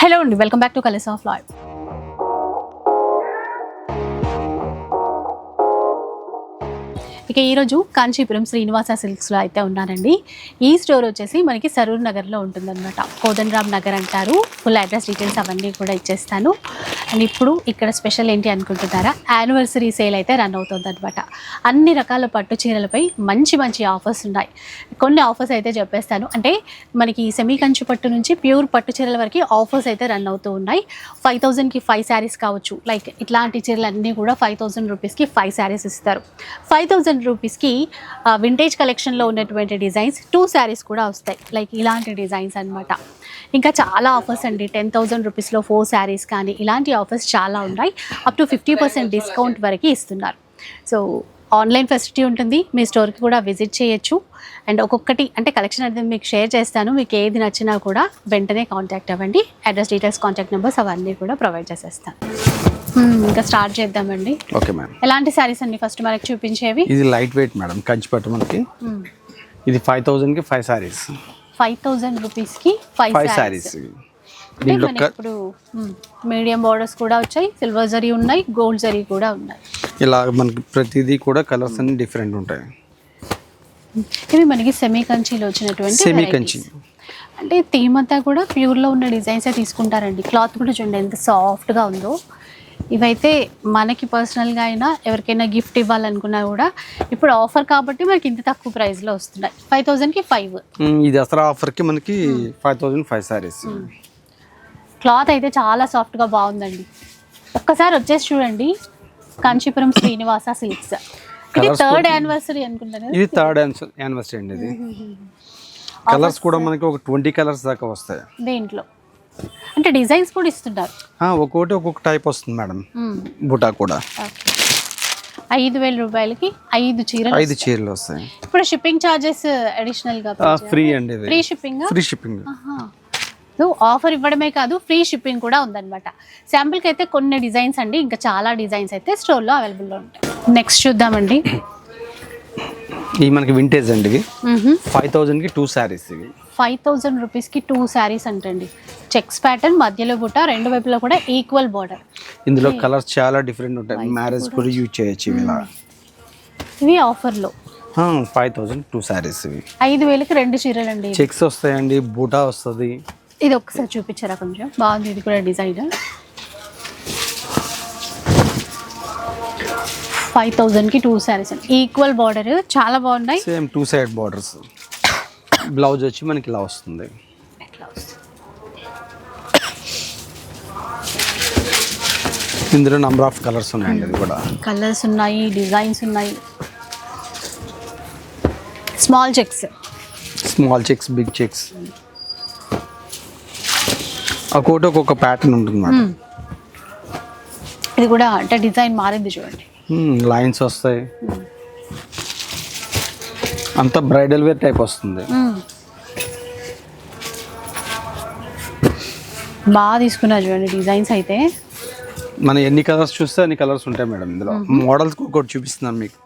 Hello అండి welcome back to colours of life ఇక ఈరోజు కాంచీపురం శ్రీనివాస సిల్క్స్లో అయితే ఉన్నానండి ఈ స్టోర్ వచ్చేసి మనకి సరూర్ నగర్లో ఉంటుందన్నమాట. కోదండరామ్ నగర్ అంటారు. ఫుల్ అడ్రస్ డీటెయిల్స్ అవన్నీ కూడా ఇచ్చేస్తాను. అండ్ ఇప్పుడు ఇక్కడ స్పెషల్ ఏంటి అనుకుంటున్నారా? యానివర్సరీ సేల్ అయితే రన్ అవుతుందన్నమాట. అన్ని రకాల పట్టు చీరలపై మంచి మంచి ఆఫర్స్ ఉన్నాయి. కొన్ని ఆఫర్స్ అయితే చెప్పేస్తాను. అంటే మనకి సెమీ కంచు పట్టు నుంచి ప్యూర్ పట్టు చీరల వరకు ఆఫర్స్ అయితే రన్ అవుతూ ఉన్నాయి. ఫైవ్ థౌజండ్కి ఫైవ్ శారీస్ కావచ్చు. లైక్ ఇట్లాంటి చీరలు అన్నీ కూడా ఫైవ్ థౌజండ్ రూపీస్కి ఫైవ్ శారీస్ ఇస్తారు. ఫైవ్ థౌజండ్ రూపీస్కి వింటేజ్ కలెక్షన్లో ఉన్నటువంటి డిజైన్స్ టూ శారీస్ కూడా వస్తాయి. లైక్ ఇలాంటి డిజైన్స్ అన్నమాట. ఇంకా చాలా ఆఫర్స్ అండి. టెన్ థౌజండ్ రూపీస్లో ఫోర్ శారీస్ కానీ ఇలాంటి ఆఫర్స్ చాలా ఉన్నాయి. Up to fifty percent discount వరకు ఇస్తున్నారు. సో ఆన్లైన్ ఫెసిలిటీ ఉంటుంది. మీ స్టోర్కి కూడా విజిట్ చేయొచ్చు. అండ్ ఒక్కొక్కటి అంటే కలెక్షన్ అనేది మీకు షేర్ చేస్తాను. మీకు ఏది నచ్చినా కూడా వెంటనే కాంటాక్ట్ అవ్వండి. అడ్రస్ డీటెయిల్స్ కాంటాక్ట్ నెంబర్స్ అవన్నీ కూడా ప్రొవైడ్ చేసేస్తాను. ఇంకా స్టార్ట్ చేద్దామండి. ఓకే మేడం ఎలాంటి శారీస్ అండి ఫస్ట్ మనకి చూపించేవి? ఇది లైట్ వెయిట్ మేడం కంచిపట్టు మనకి. ఇది ఫైవ్ థౌజండ్కి ఫైవ్ సారీస్ ఫైవ్ థౌజండ్ రూపీస్కి ఫైవ్ ఫైవ్ శారీస్. సారీస్ దీంట్లో ఇప్పుడు మీడియం బార్డర్స్ కూడా వచ్చాయి సిల్వర్ జరీ ఉన్నాయి గోల్డ్ జరీ కూడా ఉన్నాయి. ఇలా మనకి ప్రతిదీ కూడా కలర్స్ అన్ని డిఫరెంట్ ఉంటాయి. ఇవి మనకి సెమీ కంచిలో వచ్చినటువంటి సెమీ. కంచి. అంటే థీమ్ అంతా కూడా ప్యూర్లో ఉన్న డిజైన్సే తీసుకుంటారండి. క్లాత్ కూడా చూడండి ఎంత సాఫ్ట్గా ఉందో. ఇవైతే మనకి పర్సనల్గా అయినా ఎవరికైనా గిఫ్ట్ ఇవ్వాలనుకున్నా కూడా ఇప్పుడు ఆఫర్ కాబట్టి మనకి ఇంత తక్కువ ప్రైస్లో వస్తున్నాయి. ఫైవ్ థౌజండ్కి ఫైవ్ ఈ దసరా ఆఫర్కి మనకి five thousand five sarees cloth అయితే చాలా సాఫ్ట్గా బాగుందండి. ఒక్కసారి వచ్చేసి చూడండి. కాంచీపురం శ్రీనివాస సిల్క్స్. ఇది థర్డ్ యానివర్సరీ అనుకుంటాను ఇది థర్డ్ యానివర్సరీ అండి ఇది. కలర్స్ కూడా మనకి ఒక ట్వంటీ కలర్స్ దాకా వస్తాయి. దేంట్లో? అంటే డిజైన్స్ కూడా ఇస్తున్నారు ఆ, ఒక్కొక్కటి ఒక్కొక్క టైప్ వస్తుంది మేడం. మ్మ్. బుటా కూడా. ఐదు వేల రూపాయలకి ఐదు చీరలు ఐదు చీరలు వస్తాయి. ఇప్పుడు షిప్పింగ్ చార్జెస్ అడిషనల్గా ఫ్రీ అండి free shipping free shipping so offer ఇవ్వడమే కాదు ఫ్రీ షిప్పింగ్ కూడా ఉందన్నమాట. శాంపుల్కి అయితే కొన్ని డిజైన్స్ అండి ఇంకా చాలా డిజైన్స్ అయితే స్టోర్లో అవైలబుల్లో ఉంటాయి. నెక్స్ట్ చూద్దామండి. ఇవి మనకి వింటేజ్ అండి ఇవి ఫైవ్ థౌజండ్కి టూ సారీస్ ఇవి ఫైవ్ థౌజండ్ రూపీస్కి టూ శారీస్ అంటండి. చెక్స్ ప్యాటర్న్ మధ్యలో బుట్ట రెండు వైపులా కూడా ఈక్వల్ బార్డర్ ఇందులో కలర్స్ చాలా డిఫరెంట్ ఉంటాయి. మ్యారేజ్ కూడా యూజ్ చేయొచ్చు ఇవి ఇలా ఇవి ఆఫర్లో ఫైవ్ థౌజండ్ టూ సారీస్ ఇవి. ఐదు వేలకి రెండు చీరలు అండి చెక్స్ వస్తాయండి బూటా వస్తుంది. ఇది ఒకసారి చూపించారా కొంచెం? బాగుంది ఇది కూడా డిజైన్. ఫైవ్ థౌజండ్కి టూ శారీస్ అండి. ఈక్వల్ బార్డర్ చాలా బాగున్నాయి. Same two side borders blouse వచ్చి మనకి ఇలా వస్తుంది? ఇందులో నంబర్ ఆఫ్ కలర్స్ ఉన్నాయండి ఇది కూడా. కలర్స్ ఉన్నాయి డిజైన్స్ ఉన్నాయి. Small checks small checks big checks ఒక్కొక్కటి ఒక్కొక్క ప్యాటర్న్ ఉంటుంది మేడం ఇది కూడా అంటే డిజైన్ మారింది చూడండి. లైన్స్ వస్తాయి. అంతా బ్రైడల్ వేర్ టైప్ వస్తుంది. బాగా తీసుకున్నారు చూడండి డిజైన్స్ అయితే. మనం ఎన్ని కలర్స్ చూస్తే అన్ని కలర్స్ ఉంటాయి మేడం ఇందులో. మోడల్స్ ఒక్కొక్కటి చూపిస్తున్నాను మీకు.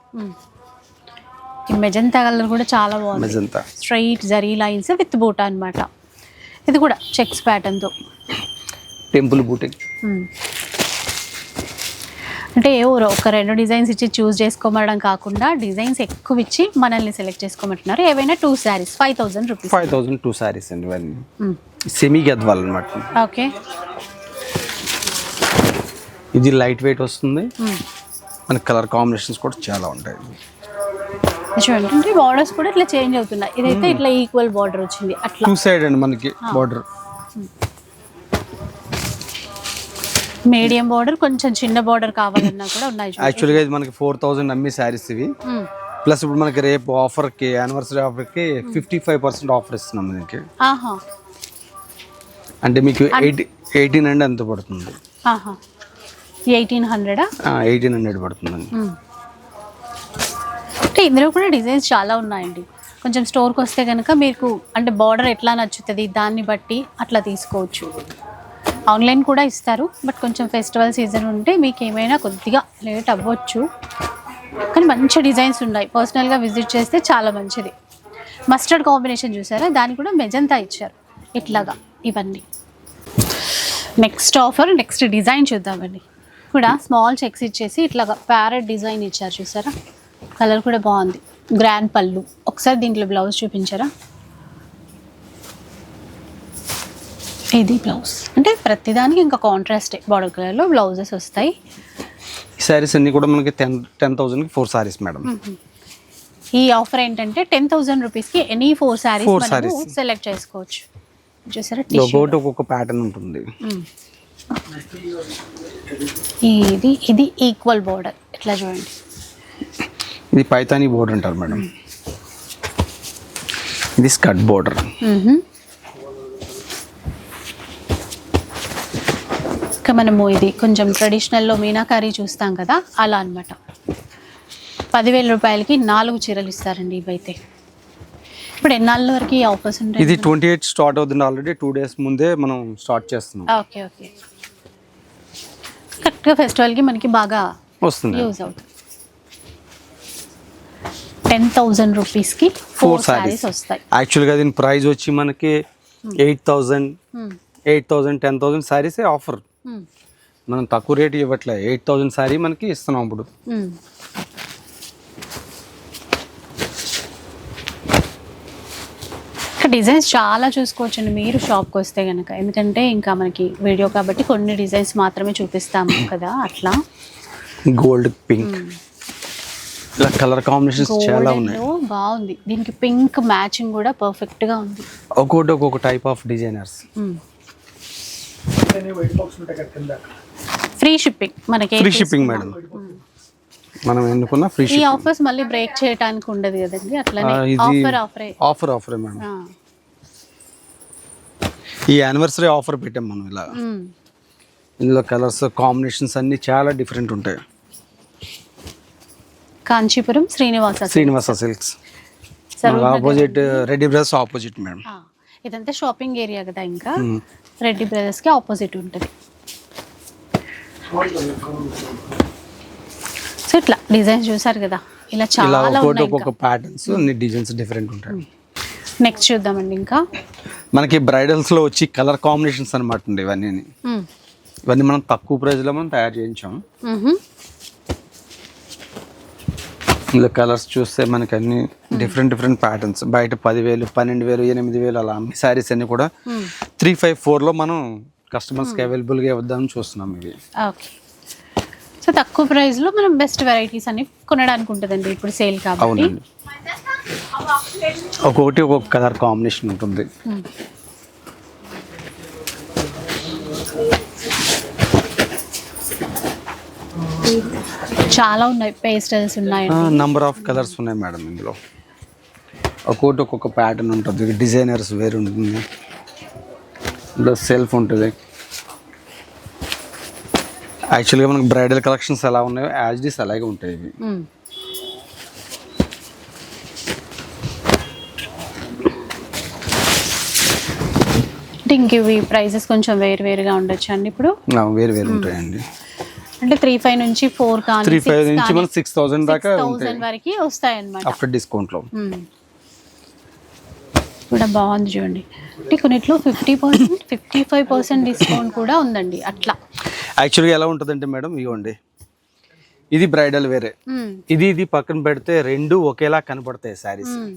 ఈ మెజంతా కలర్ కూడా చాలా బాగుంది. Magenta. Straight zari lines with buta అన్నమాట. ఇది కూడా చెక్స్ ప్యాటర్న్తో టెంపుల్ బూటింగ్. అంటే ఎవరు ఒక రెండు డిజైన్స్ ఇచ్చి చూస్ చేసుకోమడం కాకుండా డిజైన్స్ ఎక్కువ ఇచ్చి మనల్ని సెలెక్ట్ చేసుకోమంటున్నారు. ఏవైనా two sarees five thousand rupees five thousand two sarees అండి ఇవన్నీ. సెమీ గద్వాల్ అనమాట ఓకే. ఇది లైట్ వెయిట్ వస్తుంది. మన కలర్ కాంబినేషన్స్ కూడా చాలా ఉంటాయి. చూడండి అంటే బార్డర్స్ కూడా ఇట్లా చేంజ్ అవుతున్నాయి. ఇదైతే ఇట్లా ఈక్వల్ బార్డర్ వచ్చింది. అట్లా. టూ సైడ్ అండి మనకి బార్డర్ మీడియం బార్డర్ కొంచెం చిన్న బార్డర్ కావాలన్నా కూడా ఉన్నాయి. యాక్చువల్గా ఇది మనకి ఫోర్ థౌజండ్ అమ్మే శారీస్ ఇవి. ప్లస్ ఇప్పుడు మనకి రేపు ఆఫర్కి యానివర్సరీ ఆఫర్కి ఫిఫ్టీ ఫైవ్ పర్సెంట్ ఆఫర్ ఇస్తున్నాం దీనికి. అంటే మీకు ఎయిటీ ఎయిటీన్ హండ్రెడ్ ఎంత పడుతుంది? ఎయిటీన్ హండ్రెడా ఎయిటీన్ హండ్రెడ్ పడుతుందండి. అంటే ఇందులో కూడా డిజైన్స్ చాలా ఉన్నాయండి. కొంచెం స్టోర్కి వస్తే కనుక మీకు అంటే బార్డర్ ఎట్లా నచ్చుతుంది దాన్ని బట్టి అట్లా తీసుకోవచ్చు. ఆన్లైన్ కూడా ఇస్తారు బట్ కొంచెం ఫెస్టివల్ సీజన్ ఉంటే మీకు ఏమైనా కొద్దిగా లేట్ అవ్వచ్చు. కానీ మంచి డిజైన్స్ ఉన్నాయి. పర్సనల్గా విజిట్ చేస్తే చాలా మంచిది. మస్టర్డ్ కాంబినేషన్ చూసారా? దాన్ని కూడా మెజంతా ఇచ్చారు. ఇట్లాగా ఇవన్నీ. నెక్స్ట్ ఆఫర్ నెక్స్ట్ డిజైన్ చూద్దామండి. కూడా స్మాల్ చెక్స్ ఇచ్చేసి ఇట్లాగా ప్యారెట్ డిజైన్ ఇచ్చారు చూసారా? కలర్ కూడా బాగుంది. గ్రాండ్ పళ్ళు. ఒకసారి దీంట్లో బ్లౌజ్ చూపించారా? ఇది బ్లౌజ్. అంటే ప్రతిదానికి ఇంకా కాంట్రాస్ట్ బార్డర్ కలర్లో బ్లౌజెస్ వస్తాయి. ఈ శారీస్ అన్ని కూడా మనకి టెన్ టెన్ థౌసండ్కి ఫోర్ శారీస్ మేడం ఈ ఆఫర్ ఏంటంటే టెన్ థౌసండ్ రూపీస్కి any four sarees sarees. Select చేసుకోవచ్చు. చూసారా? ఒక్కొక్కటి ఒక్కొక్క ప్యాటర్న్ ఉంటుంది. ఇది ఇది ఈక్వల్ బోర్డర్ ఇట్లా చూడండి? ఇది పైతానీ బోర్డర్ అంటారు మేడం ఇది స్కట్ బోర్డర్ మ్మ్హ. ఇంకా మనము ఇది కొంచెం ట్రెడిషనల్లో మీనాకారి చూస్తాం కదా అలా అన్నమాట. పదివేల రూపాయలకి నాలుగు చీరలు ఇస్తారండి ఇవైతే. ఇప్పుడు ఎన్నాళ్ళ వరకు ఆఫర్స్ ఉంటాయి? ఇది ట్వంటీ ఎయిట్ స్టార్ట్ అవుతుంది ఆల్రెడీ టూ డేస్ ముందే మనం స్టార్ట్ చేస్తున్నాం. Okay okay. కరెక్ట్గా ఫెస్టివల్కి మనకి బాగా వస్తుంది యూజ్ అవుతుంది. టెన్ థౌజండ్ రూపీస్కి ఫోర్ శారీస్ వస్తాయి. యాక్చువల్గా దీని ప్రైస్ వచ్చి మనకి eight thousand hmm. Eight thousand ten thousand saris offer. మనం తక్కువ రేట్ ఇవ్వట్లే. ఎయిట్ థౌజండ్ శారీ మనకి ఇస్తున్నాం ఇప్పుడు. డిజైన్స్ చాలా చూసుకోవచ్చండి. మీరు షాప్కి వస్తే కనుక ఎందుకంటే ఇంకా మనకి వీడియో కాబట్టి కొన్ని డిజైన్స్ మాత్రమే చూపిస్తాము కదా. అట్లా. Gold pink. ఇలా కలర్ కాంబినేషన్స్ చాలా ఉన్నాయి. బాగుంది. దీనికి పింక్ మ్యాచింగ్ కూడా పర్ఫెక్ట్గా ఉంది. ఒక్కొక్కటి ఒక్కొక్క type of designers. Free shipping మనకి ఫ్రీ షిప్పింగ్ మేడం మనం ఎన్నుకున్న ఫ్రీ ఈ ఆఫర్స్ మళ్ళీ బ్రేక్ చేయడానికి ఉండదు కదండి అట్లనే ఆఫర్ ఆఫరే ఆఫర్ ఆఫర్ మేడం ఈ యానివర్సరీ ఆఫర్ పెట్టాం మనం ఇలా. ఇందులో కలర్స్ కాంబినేషన్స్ అన్ని చాలా డిఫరెంట్ ఉంటాయి. Kanchipuram Srinivasa Srinivasa Silks opposite Reddy Brothers opposite madam ఇదంతా షాపింగ్ ఏరియా కదా ఇంకా. రెడ్డి బ్రదర్స్కి ఆపోజిట్ ఉంటుంది. సో ఇట్లా డిజైన్స్ చూసారు కదా ఇలా చాలా ఒక్కొక్క ప్యాటర్న్స్ అన్ని డిజైన్స్ డిఫరెంట్ ఉంటాయి. నెక్స్ట్ చూద్దామండి ఇంకా. మనకి బ్రైడల్స్లో వచ్చి కలర్ కాంబినేషన్స్ అనమాట ఇవన్నీ. ఇవన్నీ మనం తక్కువ ప్రైస్లో మనం తయారు చేయించాం. ఇందులో కలర్స్ చూస్తే మనకి అన్ని డిఫరెంట్ డిఫరెంట్ ప్యాటర్న్స్ బయట పదివేలు పన్నెండు వేలు ఎనిమిది వేలు అలా అమ్మే శారీస్ అన్ని కూడా. త్రీ ఫైవ్ ఫోర్లో మనం కస్టమర్స్కి అవైలబుల్గా ఇవ్వద్దామని చూస్తున్నాం ఇవి. సో తక్కువ ప్రైస్లో మనం బెస్ట్ వెరైటీస్ అన్ని కొనడానికి ఉంటుందండి ఇప్పుడు సేల్ కాబట్టి. అవునండి. ఒక్కొక్కటి ఒక్కొక్క కలర్ కాంబినేషన్ ఉంటుంది. చాలా ఉన్నాయి పేస్టల్స్ ఉన్నాయి. నంబర్ ఆఫ్ కలర్స్ ఉన్నాయి మేడం ఇందులో. ఒక్కొక్కటి ఒక్కొక్క ప్యాటర్న్ ఉంటుంది డిజైనర్స్ వేరు ఉంటుంది. ఇందులో సెల్ఫ్ ఉంటుంది. యాక్చువల్గా మనకి బ్రైడల్ కలెక్షన్స్ ఎలా ఉన్నాయో యాజ్ డిస్ అలాగే ఉంటాయి ఇవి. అంటే ఇంక ఇవి ప్రైసెస్ కొంచెం వేరు వేరుగా ఉండొచ్చు అండి ఇప్పుడు? వేరు వేరు ఉంటాయండి. అంటే త్రీ ఫైవ్ నుంచి ఫోర్ కానీ త్రీ ఫైవ్ నుంచి మనం సిక్స్ థౌసండ్ దాకా థౌసండ్ వరకు వస్తాయి అన్నమాట ఆఫ్టర్ డిస్కౌంట్లో. కూడా బాగుంది చూడండి. అంటే కొన్నిట్లో fifty percent fifty five percent discount కూడా ఉందండి అట్లా. యాక్చువల్గా ఎలా ఉంటుందంటే మేడం ఇవ్వండి ఇది బ్రైడల్ వేరే. ఇది ఇది పక్కన పెడితే రెండు ఒకేలా కనపడతాయి మ్మ్.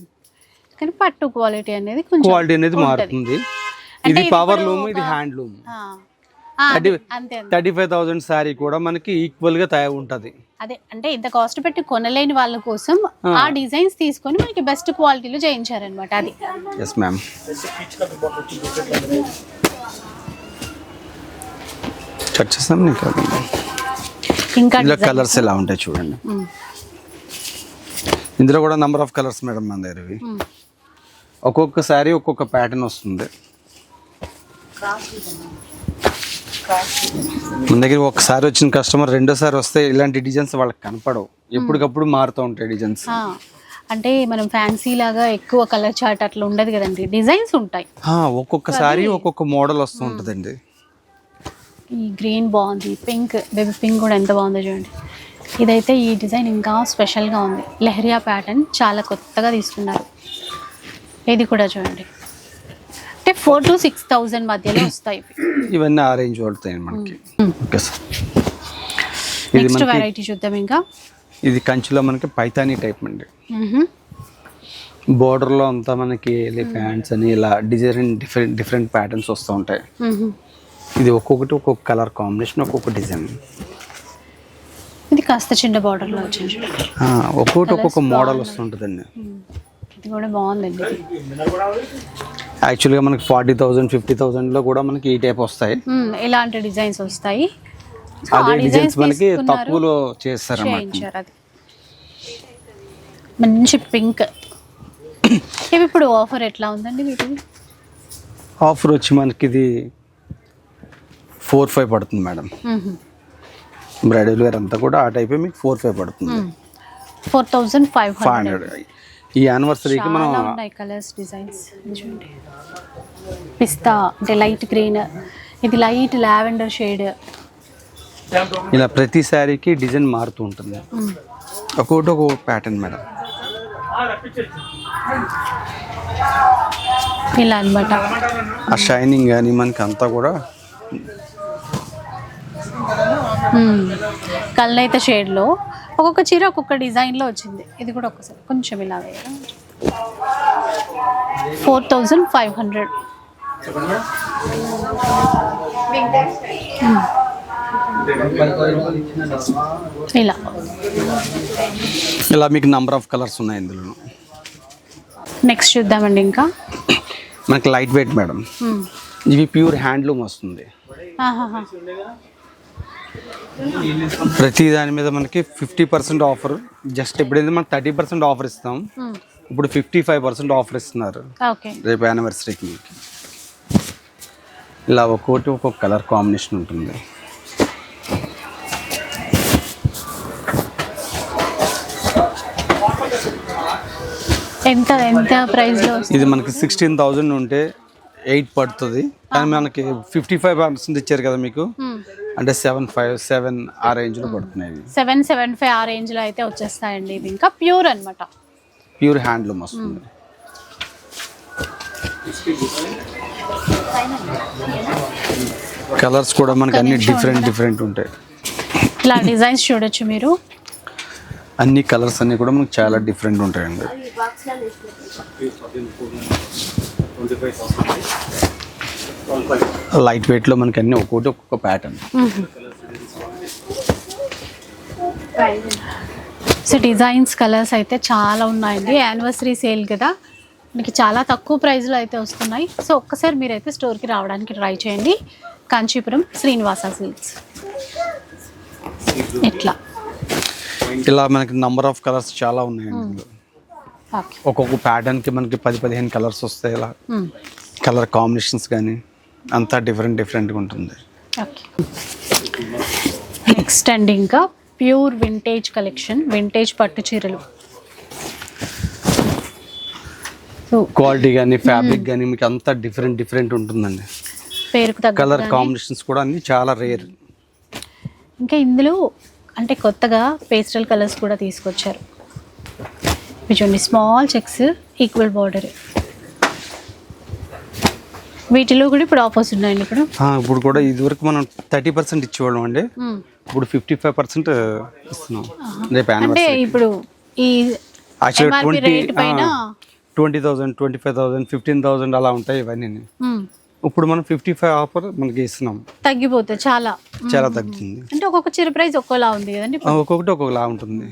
కానీ పట్టు క్వాలిటీ అనేది క్వాలిటీ అనేది. మారుతుంది. ఇది పవర్ లూమ్ ఇది hand loom thirty five thousand saree కూడా మనకి ఈక్వల్గా తయారు ఉంటుంది అదే అంటే ఇంత కాస్ట్ పెట్టి కొనలేని వాళ్ళ కోసం ఆ. డిజైన్స్ తీసుకొని మనకి బెస్ట్ క్వాలిటీలో చేయించారనమాట అది. ఎస్ మ్యామ్ కట్ చేస్తాం. ఇంకా. కలర్స్ ఎలా ఉంటాయి చూడండి. ఇందులో కూడా నంబర్ ఆఫ్ కలర్స్ మేడం మన దగ్గర ఇవి. మ్మ్. ఒక్కొక్క శారీ ఒక్కొక్క ప్యాటర్న్ వస్తుంది. మన దగ్గర ఒకసారి వచ్చిన కస్టమర్ రెండోసారి వస్తే ఇలాంటి డిజైన్స్ వాళ్ళకి కనపడవు. ఎప్పటికప్పుడు మారుతూ ఉంటాయి డిజైన్స్. అంటే మనం ఫ్యాన్సీ లాగా ఎక్కువ కలర్ చార్ట్ అట్లా ఉండదు కదండి. డిజైన్స్ ఉంటాయి. ఒక్కొక్క శారీ ఒక్కొక్క మోడల్ వస్తూ ఉంటుందండి. ఈ గ్రీన్ బాగుంది పింక్ బేబీ పింక్ కూడా ఎంత బాగుందో చూడండి. ఇదైతే ఈ డిజైన్ ఇంకా స్పెషల్గా ఉంది. లెహరియా ప్యాటర్న్ చాలా కొత్తగా తీసుకున్నారు. ఇది కూడా చూడండి. ఫోర్ టు సిక్స్ థౌజండ్ మధ్యలో వస్తాయి. ఇవన్నీ ఆ రేంజ్ పడుతాయి మనకి. Okay sir. ఇది నెక్స్ట్ మనకి వెరైటీ చూద్దాం ఇంకా. ఇది కంచిలో మనకి పైతానీ టైప్ అండి. బోర్డర్లో అంతా మనకి ప్యాంట్స్ అని ఇలా డిజైన్ డిఫరెంట్ డిఫరెంట్ ప్యాటర్న్స్ వస్తూ ఉంటాయి. ఇది ఒక్కొక్కటి ఒక్కొక్క కలర్ కాంబినేషన్ ఒక్కొక్క డిజైన్ ఇది కాస్త చిన్న బార్డర్లో వచ్చింది. ఒక్కొక్కటి ఒక్కొక్క మోడల్ వస్తుంటుందండి. ఇది కూడా బాగుందండి. యాక్చువల్గా మనకి ఫార్టీ థౌజండ్ ఫిఫ్టీ థౌజండ్లో కూడా మనకి ఈ టైప్ వస్తాయి. ఇలాంటి డిజైన్స్ వస్తాయి? అదే డిజైన్స్ మనకి తక్కువలో అది. మంచి పింక్. ఇవి ఇప్పుడు ఆఫర్ ఎట్లా ఉందండి వీటికి ఆఫర్ వచ్చి మనకి ఇది ఫోర్ ఫైవ్ పడుతుంది మేడం. బ్రైడల్ వేర్ అంతా కూడా ఆ టైపే మీకు ఫోర్ ఫైవ్ పడుతుంది. ఫోర్ థౌజండ్ ఫైవ్ హండ్రెడ్ ఈ యానివర్సరీకి మనం ఉన్నాయి కలర్స్ డిజైన్స్ చూడండి పిస్తా అంటే లైట్ గ్రీన్ ఇది లైట్ లావెండర్ షేడ్ ఇలా ప్రతి శారీకి డిజైన్ మారుతూ ఉంటుంది. ఒక్కొక్కటి ఒక్కొక్క ప్యాటర్న్ మేడం ఇలా అన్నమాట. ఆ షైనింగ్ కానీ మనకి అంతా కూడా కల్నైతే షేడ్లో. ఒక్కొక్క చీర ఒక్కొక్క డిజైన్లో వచ్చింది. ఇది కూడా ఒకసారి కొంచెం ఇలా ఫోర్ థౌజండ్ ఫైవ్ హండ్రెడ్. ఇలా. ఇలా మీకు నంబర్ ఆఫ్ కలర్స్ ఉన్నాయి ఇందులో నెక్స్ట్ చూద్దామండి ఇంకా. మనకి లైట్ వెయిట్ మేడం. ఇవి ప్యూర్ హ్యాండ్లూమ్ వస్తుంది. ప్రతి దాని మీద మనకి ఫిఫ్టీ పర్సెంట్ ఆఫర్ జస్ట్ ఎప్పుడైతే మనకి థర్టీ పర్సెంట్ ఆఫర్ ఇస్తాం. మ్మ్. ఇప్పుడు ఫిఫ్టీ ఫైవ్ పర్సెంట్ ఆఫర్ ఇస్తున్నారు. రేపు యానివర్సరీకి మీకు. ఇలా ఒక్కొక్కటి ఒక్కొక్క కలర్ కాంబినేషన్ ఉంటుంది. ఎంత ఎంత ప్రైస్లో వస్తుంది? ఇది మనకి సిక్స్టీన్ థౌజండ్ ఉంటే ఎయిట్ పడుతుంది. కానీ మనకి ఫిఫ్టీ ఫైవ్ పర్సెంట్ ఇచ్చారు కదా మీకు. అంటే సెవెన్ ఫైవ్ సెవెన్ ఆ రేంజ్లో పడుతున్నాయి ఇవి సెవెన్ సెవెన్ ఫైవ్ ఆ రేంజ్లో అయితే వచ్చేస్తాయండి ఇది ఇంకా ప్యూర్ అన్నమాట. ప్యూర్ హ్యాండ్లూమ్ వస్తుంది. కలర్స్ కూడా మనకి అన్ని డిఫరెంట్ డిఫరెంట్ ఉంటాయి. ఇలా డిజైన్స్ చూడొచ్చు మీరు. అన్ని కలర్స్ అన్ని కూడా మనకి చాలా డిఫరెంట్ ఉంటాయండి. లైట్ వెయిట్లో మనకి అన్ని ఒక్కొక్కటి ఒక్కొక్క ప్యాటర్న్ సో డిజైన్స్ కలర్స్ అయితే చాలా ఉన్నాయండి. యానివర్సరీ సేల్ కదా. మీకు చాలా తక్కువ ప్రైస్లో అయితే వస్తున్నాయి. సో ఒక్కసారి మీరైతే స్టోర్కి రావడానికి ట్రై చేయండి. కాంచీపురం శ్రీనివాస సిల్క్స్ ఇట్లా. ఇలా మనకి నంబర్ ఆఫ్ కలర్స్ చాలా ఉన్నాయండి. ఓకే ఒక్కొక్క ప్యాటర్న్కి మనకి పది పదిహేను కలర్స్ వస్తాయి ఇలా. కలర్ కాంబినేషన్స్ కానీ అంతా డిఫరెంట్ డిఫరెంట్గా ఉంటుంది. నెక్స్ట్ అండి ఇంకా ప్యూర్ వింటేజ్ కలెక్షన్ వింటేజ్ పట్టు చీరలు. క్వాలిటీ కానీ ఫ్యాబ్రిక్ కానీ మీకు అంతా డిఫరెంట్ డిఫరెంట్ ఉంటుందండి. పేరుకు కలర్ కాంబినేషన్స్ కూడా అన్ని చాలా రేర్ ఇంకా ఇందులో అంటే కొత్తగా పేస్టల్ కలర్స్ కూడా తీసుకొచ్చారు. చూడండి స్మాల్ చెక్స్ ఈక్వల్ బార్డర్ వీటిలో కూడా ఇప్పుడు ఆఫర్స్ ఉన్నాయండి ఇప్పుడు? ఇప్పుడు కూడా ఇదివరకు మనం థర్టీ పర్సెంట్ ఇచ్చేవాళ్ళం అండి. ఇప్పుడు ఫిఫ్టీ ఫైవ్ పర్సెంట్ ఇస్తున్నాం. రేపు అంటే ఇప్పుడు ఈ twenty twenty thousand twenty five thousand fifteen thousand అలా ఉంటాయి ఇవన్నీ. ఇప్పుడు మనం ఫిఫ్టీ ఫైవ్ ఆఫర్ మనకి ఇస్తున్నాం. తగ్గిపోతుంది చాలా. చాలా తగ్గుతుంది. అంటే ఒక్కొక్క చీర ప్రైస్ ఒక్కోలా ఉంది కదండి ఒక్కొక్కటి ఒక్కొక్కలా ఉంటుంది.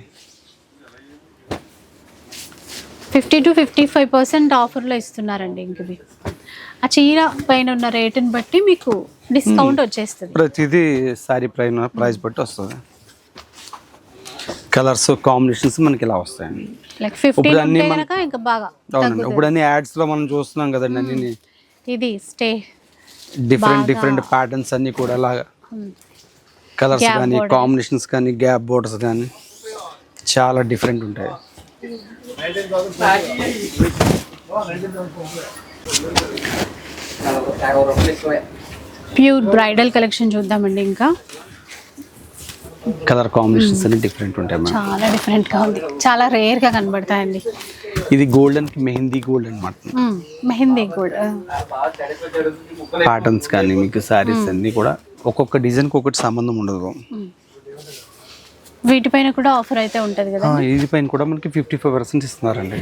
Fifty to fifty five percent ఆఫర్లో ఇస్తున్నారండి ఇంక ఇవి ఆ చీర పైన ఉన్న రేటుని బట్టి మీకు డిస్కౌంట్ వచ్చేస్తుంది. ప్రతిదీ సారీ ప్రైస్ ప్రైస్ బట్టి వస్తుంది. కలర్స్ కాంబినేషన్స్ మనకి ఇలా వస్తాయండి. లైక్ ఇప్పుడు అన్ని మన- ఇంకా బాగా అవునండి. ఇప్పుడు అన్ని యాడ్స్లో మనం చూస్తున్నాం కదండి అన్ని ఇది స్టే డిఫరెంట్ డిఫరెంట్ ప్యాటర్న్స్ అన్ని కూడా అలాగా కలర్స్ Gap కానీ. కాంబినేషన్స్ కానీ గ్యాప్ బోర్డర్స్ కానీ చాలా డిఫరెంట్ ఉంటాయి. ప్యూర్ బ్రైడల్ కలెక్షన్ చూద్దామండి ఇంకా. కలర్ కాంబినేషన్స్ అన్ని డిఫరెంట్ ఉంటాయి మేడం. చాలా డిఫరెంట్గా ఉంది. చాలా రేర్గా కనబడతాయండి. ఇది గోల్డెన్కి మెహందీ గోల్డ్ అనమాట మ్మ్. మెహందీ కూడా ప్యాటర్న్స్ కానీ మీకు సారీస్ అన్ని కూడా ఒక్కొక్క డిజైన్కి ఒకటి సంబంధం ఉండదు. వీటిపైన కూడా ఆఫర్ అయితే ఉంటుంది కదా ఆ, ఇది పైన కూడా మనకి ఫిఫ్టీ ఫైవ్ పర్సెంట్ ఇస్తున్నారండి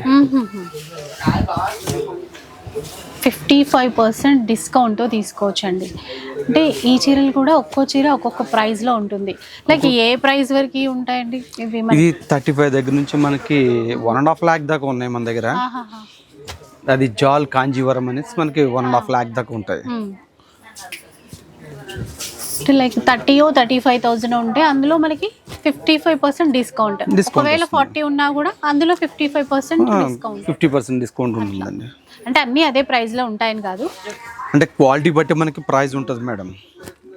ఫిఫ్టీ ఫైవ్ పర్సెంట్ డిస్కౌంట్ తీసుకోవచ్చండి. అంటే ఈ చీరలు కూడా ఒక్కో చీర ఒక్కొక్క ప్రైస్లో ఉంటుంది. లైక్ ఏ ప్రైస్ వరకు ఉంటాయండి? ఇవి ఇది థర్టీ ఫైవ్ దగ్గర నుంచి మనకి వన్ అండ్ హాఫ్ ల్యాక్ దాకా ఉన్నాయి మన దగ్గర. అది జాల్ కాంజీవరం అనేసి మనకి వన్ అండ్ హాఫ్ ల్యాక్ దాకా ఉంటాయి. లైక్ థర్టీయో థర్టీ ఫైవ్ థౌజండ్ ఉంటే అందులో మనకి ఫిఫ్టీ ఫైవ్ పర్సెంట్ డిస్కౌంట్. ఒకవేళ ఫార్టీ ఉన్నా కూడా అందులో fifty five percent discount. Fifty percent discount ఉంటుందండి. అంటే అన్నీ అదే ప్రైస్లో ఉంటాయని కాదు. అంటే క్వాలిటీ బట్టి మనకి ప్రైస్ ఉంటుంది మేడం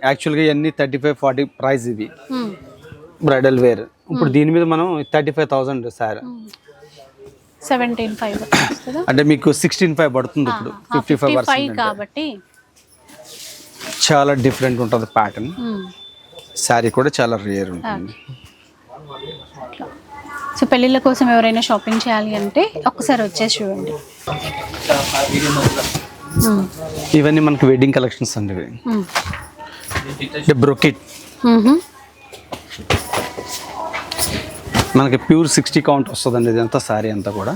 యాక్చువల్గా ఇవన్నీ థర్టీ ఫైవ్ ఫార్టీ ప్రైస్ ఇవి. బ్రైడల్ వేర్ ఇప్పుడు దీని మీద మనం thirty five thousand sir seventeen five అంటే మీకు సిక్స్టీన్ ఫైవ్ పడుతుంది ఇప్పుడు. ఫిఫ్టీ ఫైవ్ ఫైవ్ కాబట్టి. చాలా డిఫరెంట్ ఉంటుంది ప్యాటర్న్. శారీ కూడా చాలా రేర్ ఉంటుంది. సో పెళ్ళిళ్ళ కోసం ఎవరైనా షాపింగ్ చేయాలి అంటే ఒక్కసారి వచ్చేసి చూడండి. ఇవన్నీ మనకి వెడ్డింగ్ కలెక్షన్స్ అండి ఇవి. బ్రొకెట్. మనకి ప్యూర్ సిక్స్టీ కౌంట్ వస్తుందండి ఇదంతా శారీ అంతా కూడా.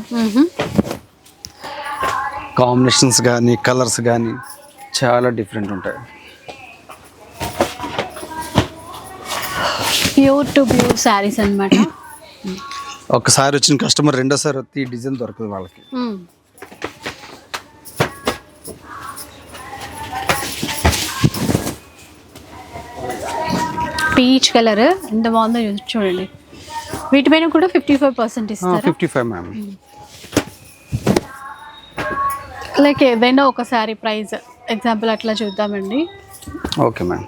కాంబినేషన్స్ కానీ కలర్స్ కానీ చాలా డిఫరెంట్ ఉంటాయి. ప్యూర్ టు ప్యూర్ శారీస్ అనమాట ఒకసారి వచ్చిన కస్టమర్ రెండోసారి ఈ డిజైన్ దొరకదు వాళ్ళకి. పీచ్ కలర్ ఎంత బాగుందో చూడండి. వీటిపైన కూడా ఫిఫ్టీ ఫైవ్ పర్సెంట్ ఇస్తారా? ఫిఫ్టీ ఫైవ్ మ్యామ్ లైక్ ఏదైనా ఒక శారీ ప్రైస్ ఎగ్జాంపుల్ అట్లా చూద్దామండి. ఓకే మ్యామ్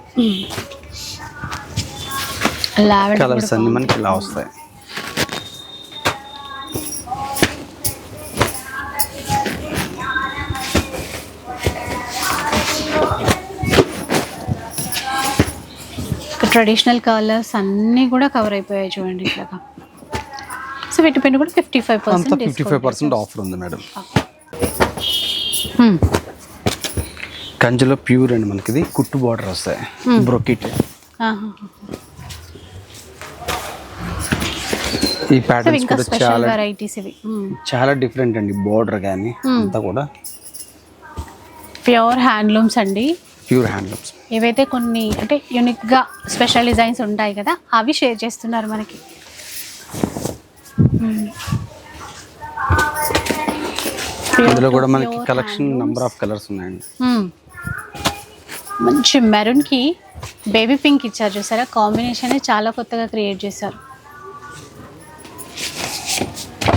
లావెండర్ కలర్స్ అన్ని మనకి ఇలా వస్తాయి. ట్రెడిషనల్ కలర్స్ అన్నీ కూడా కవర్ అయిపోయాయి చూడండి ఇట్లాగా. సో వీటిపైన కూడా fifty five percent fifty five percent offer ఉంది మేడం. Hmm. కంచిలో ప్యూర్ అండి మనకి ఇది కుట్టు బార్డర్ వస్తాయి. బ్రొకెట్. ఈ ప్యాటర్న్స్ కూడా చాలా వెరైటీస్ ఇవి. Hmm. చాలా డిఫరెంట్ అండి బార్డర్ కానీ అంతా కూడా. ప్యూర్ హ్యాండ్లూమ్స్ అండి. Pure handlooms. ఏవైతే కొన్ని అంటే యూనిక్గా స్పెషల్ డిజైన్స్ ఉంటాయి కదా అవి షేర్ చేస్తున్నారు మనకి. ఇందులో కూడా మనకి కలెక్షన్ నంబర్ ఆఫ్ కలర్స్ ఉన్నాయండి. మంచి మెరూన్కి బేబీ పింక్ ఇచ్చారు చూసారా? కాంబినేషన్ చాలా కొత్తగా క్రియేట్ చేశారు.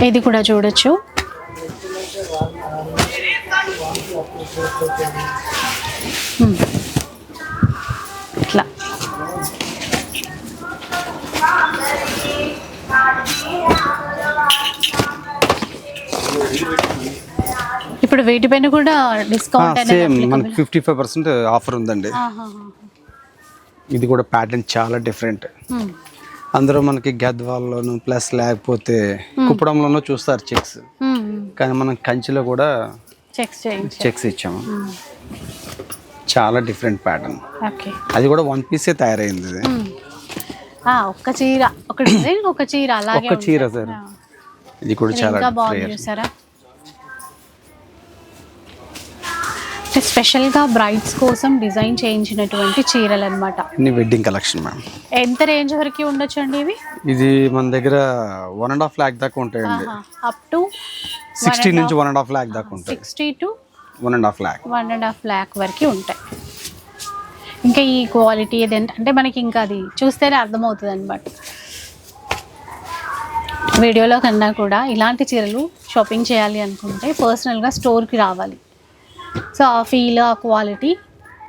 ఇది కూడా చూడొచ్చు. ఇట్లా. ఇప్పుడు వీటిపైన కూడా డిస్కౌంట్ సేమ్. మనకి ఫిఫ్టీ ఫైవ్ పర్సెంట్ ఆఫర్ ఉందండి. ఇది కూడా ప్యాటర్న్ చాలా డిఫరెంట్ మ్మ్. అందరూ మనకి గద్వాల్లోను ప్లస్ లేకపోతే కుప్పడంలోనూ చూస్తారు చెక్స్ మ్మ్. కానీ మనం కంచిలో కూడా చెక్స్ చెక్స్ ఇచ్చాము. చాలా డిఫరెంట్ ప్యాటర్న్ ఓకే అది కూడా వన్ పీసే తయారైంది ఇది. ఆ, ఒక్క చీర. ఒక డిజైన్ ఒక చీర. అలాగే ఒక్క చీర. సార్. ఇది కూడా ఇది చాలా ఇంకా బాగుంది. చూసారా? స్పెషల్గా బ్రైడ్స్ కోసం డిజైన్ చేయించినటువంటి చీరలు అనమాట ఇన్ని వెడ్డింగ్ కలెక్షన్ మ్యామ్ ఎంత రేంజ్ వరకు ఉండొచ్చు అండి ఇవి? ఇది మన దగ్గర వన్ అండ్ హాఫ్ ల్యాక్ దాకా ఉంటాయండి. అప్ టు సిక్స్టీ నుంచి వన్ అండ్ హాఫ్ ల్యాక్ దాకా ఉంటాయి. Sixty to one and half lakh one and half lakh వరకు ఉంటాయి. ఇంకా ఈ క్వాలిటీ ఏదంటే అంటే మనకి ఇంకా అది చూస్తేనే అర్థమవుతుంది అనమాట వీడియోలో కన్నా కూడా ఇలాంటి చీరలు షాపింగ్ చేయాలి అనుకుంటే పర్సనల్గా స్టోర్కి రావాలి. సో ఆ ఫీల్ ఆ క్వాలిటీ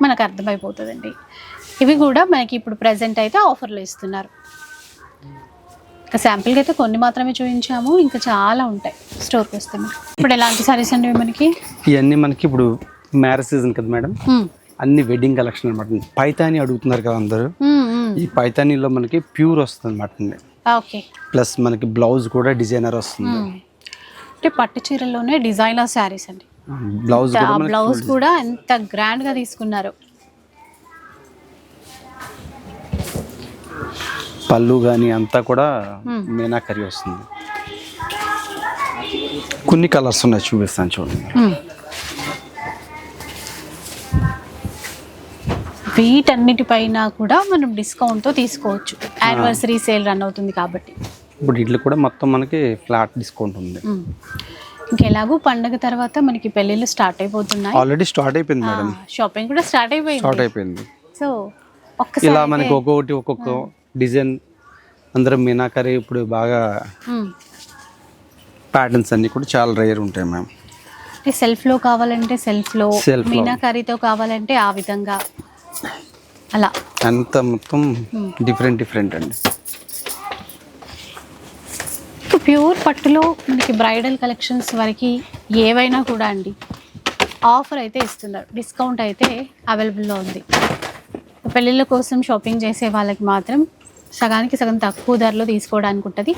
మనకు అర్థమైపోతుందండి. ఇవి కూడా మనకి ఇప్పుడు ప్రజెంట్ అయితే ఆఫర్లో ఇస్తున్నారు. ఇంకా శాంపిల్కి అయితే కొన్ని మాత్రమే చూపించాము ఇంకా చాలా ఉంటాయి స్టోర్కి వస్తే ఇప్పుడు ఎలాంటి సారీస్ అండి మనకి? ఇవన్నీ మనకి ఇప్పుడు మ్యారేజ్ సీజన్ కదా మేడం. అన్ని వెడ్డింగ్ కలెక్షన్ అనమాట పైతాని అడుగుతున్నారు కదా అందరూ. ఈ పైతానీలో మనకి ప్యూర్ వస్తుంది అనమాట ఓకే. ప్లస్ మనకి బ్లౌజ్ కూడా డిజైనర్ వస్తుంది. అంటే పట్టు చీరల్లోనే డిజైనర్ శారీస్ అండి. బ్లౌజ్ బ్లౌజ్ కూడా ఎంత గ్రాండ్గా తీసుకున్నారు. పళ్ళు కానీ అంతా కూడా. మీనాకరి వస్తుంది. కొన్ని కలర్స్ ఉన్నాయి చూపిస్తాను చూడండి. వీటన్నిటిపైన కూడా మనం డిస్కౌంట్తో తీసుకోవచ్చు. యానివర్సరీ సేల్ రన్ అవుతుంది కాబట్టి. ఇప్పుడు ఇట్లా కూడా మొత్తం మనకి ఫ్లాట్ డిస్కౌంట్ ఉంది. ఇంకెలాగూ పండగ తర్వాత మనకి పెళ్ళిళ్ళు స్టార్ట్ అయిపోతున్నాయి. ఆల్రెడీ స్టార్ట్ అయిపోయింది మేడం షాపింగ్ కూడా స్టార్ట్ స్టార్ట్ అయిపోయింది. అయిపోయింది సో ఒక్కసారి ఇలా మనకి ఒక్కొక్కటి ఒక్కొక్క డిజైన్ అందరం మీనాకరి ఇప్పుడు బాగా. ప్యాటర్న్స్ అన్ని కూడా చాలా రేర్ ఉంటాయి మ్యామ్ అంటే సెల్ఫ్లో కావాలంటే సెల్ఫ్లో Self లో. మీనాకారితో కావాలంటే ఆ విధంగా. అలా. అంత మొత్తం డిఫరెంట్ డిఫరెంట్ అండి. ప్యూర్ పట్టులో మనకి బ్రైడల్ కలెక్షన్స్ వరకు ఏవైనా కూడా అండి. ఆఫర్ అయితే ఇస్తున్నారు. డిస్కౌంట్ అయితే అవైలబుల్లో ఉంది. పెళ్ళిళ్ళ కోసం షాపింగ్ చేసే వాళ్ళకి మాత్రం సగానికి సగం తక్కువ ధరలో తీసుకోవడానికి ఉంటుంది.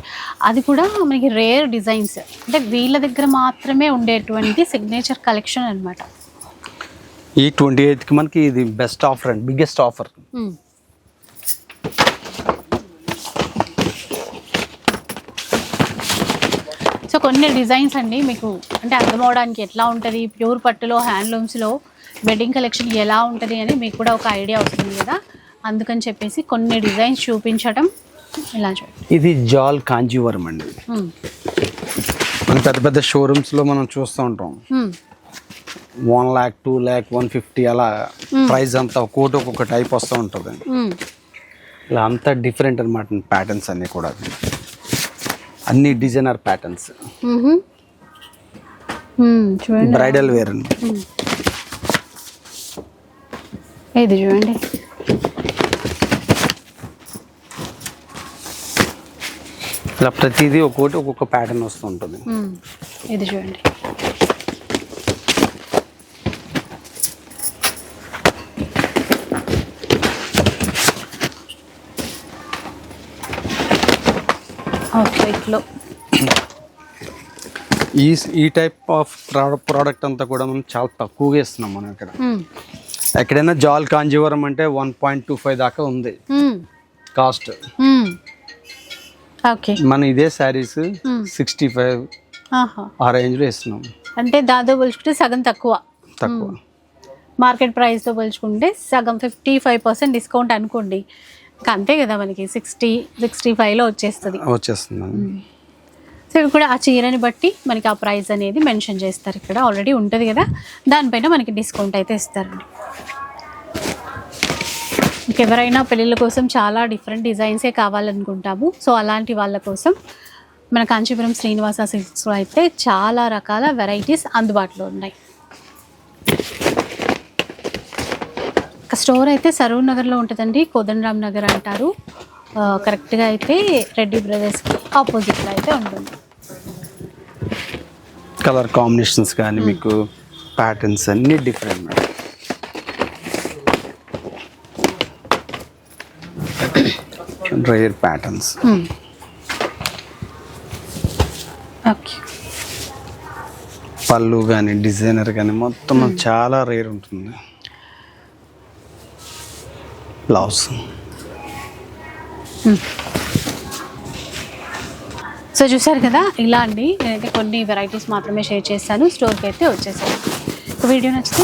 అది కూడా మనకి రేర్ డిజైన్స్ అంటే వీళ్ళ దగ్గర మాత్రమే ఉండేటువంటి సిగ్నేచర్ కలెక్షన్ అనమాట ఈ ట్వంటీ ఎయిత్కి మనకి ఇది బెస్ట్ ఆఫర్ అండి. బిగ్గెస్ట్ ఆఫర్ సో కొన్ని డిజైన్స్ అండి మీకు అంటే అర్థం అవడానికి ఎట్లా ఉంటుంది? ప్యూర్ పట్టులో హ్యాండ్లూమ్స్లో వెడ్డింగ్ కలెక్షన్ ఎలా ఉంటుంది అని మీకు కూడా ఒక ఐడియా వస్తుంది కదా. అందుకని చెప్పేసి కొన్ని డిజైన్స్ చూపించడం ఇలా చూడండి. ఇది జాల్ కాంజీవరం అండి. పెద్ద పెద్ద షోరూమ్స్లో మనం చూస్తూ ఉంటాం. One lakh two lakh one fifty అలా ప్రైస్ అంతా ఒక్కోటి ఒక్కొక్క టైప్ వస్తూ ఉంటుంది. ఇలా అంతా డిఫరెంట్ అనమాట ప్యాటర్న్స్ అన్నీ కూడా. అన్ని డిజైనర్ ప్యాటర్న్స్ బ్రైడల్ వేర్ అండి. ఇది చూడండి. ఇలా ప్రతిదీ ఒక్కోటి ఒక్కొక్క ప్యాటర్న్ వస్తూ ఉంటుంది మ్మ్. ఇది చూడండి. ఈ ఈ టైప్ ఆఫ్ ప్రోడక్ట్ అంతా కూడా మనం చాలా తక్కువగా ఇస్తున్నాం మనం ఇక్కడ. ఎక్కడైనా జాల్ కాంజీవరం అంటే వన్ పాయింట్ టూ ఫైవ్ దాకా ఉంది. కాస్ట్ మన ఇదే శారీస్. సిక్స్టీ ఫైవ్ ఆ రేంజ్లో ఇస్తున్నాం అంటే దాంతో పోల్చుకుంటే సగం తక్కువ. తక్కువ. మార్కెట్ ప్రైస్తో పోల్చుకుంటే సగం ఫిఫ్టీ ఫైవ్ పర్సెంట్ డిస్కౌంట్ అనుకోండి. అంతే కదా మనకి సిక్స్టీ సిక్స్టీ ఫైవ్లో వచ్చేస్తుంది. వచ్చేస్తుంది సో ఇవి కూడా ఆ చీరని బట్టి మనకి ఆ ప్రైస్ అనేది మెన్షన్ చేస్తారు ఇక్కడ. ఆల్రెడీ ఉంటుంది కదా. దానిపైన మనకి డిస్కౌంట్ అయితే ఇస్తారండి. ఇంకెవరైనా పెళ్ళిళ్ళ కోసం చాలా డిఫరెంట్ డిజైన్సే కావాలనుకుంటాము. సో అలాంటి వాళ్ళ కోసం మన కాంచీపురం శ్రీనివాస సిల్క్స్లో అయితే చాలా రకాల వెరైటీస్ అందుబాటులో ఉన్నాయి. ఒక స్టోర్ అయితే సరూర్ నగర్లో ఉంటుందండి. కోదండరామ్ నగర్ అంటారు. కరెక్ట్గా అయితే రెడ్డి బ్రదర్స్కి ఆపోజిట్లో అయితే ఉంటుంది. కలర్ కాంబినేషన్స్ కానీ మీకు ప్యాటర్న్స్ అన్నీ different madam rare patterns okay పళ్ళు కానీ డిజైనర్ కానీ మొత్తం చాలా రేర్ ఉంటుంది. బ్లౌజ్ సో చూసారు కదా ఇలా అండి నేనైతే కొన్ని వెరైటీస్ మాత్రమే షేర్ చేస్తాను. స్టోర్కి అయితే వచ్చేసాను. వీడియో నచ్చితే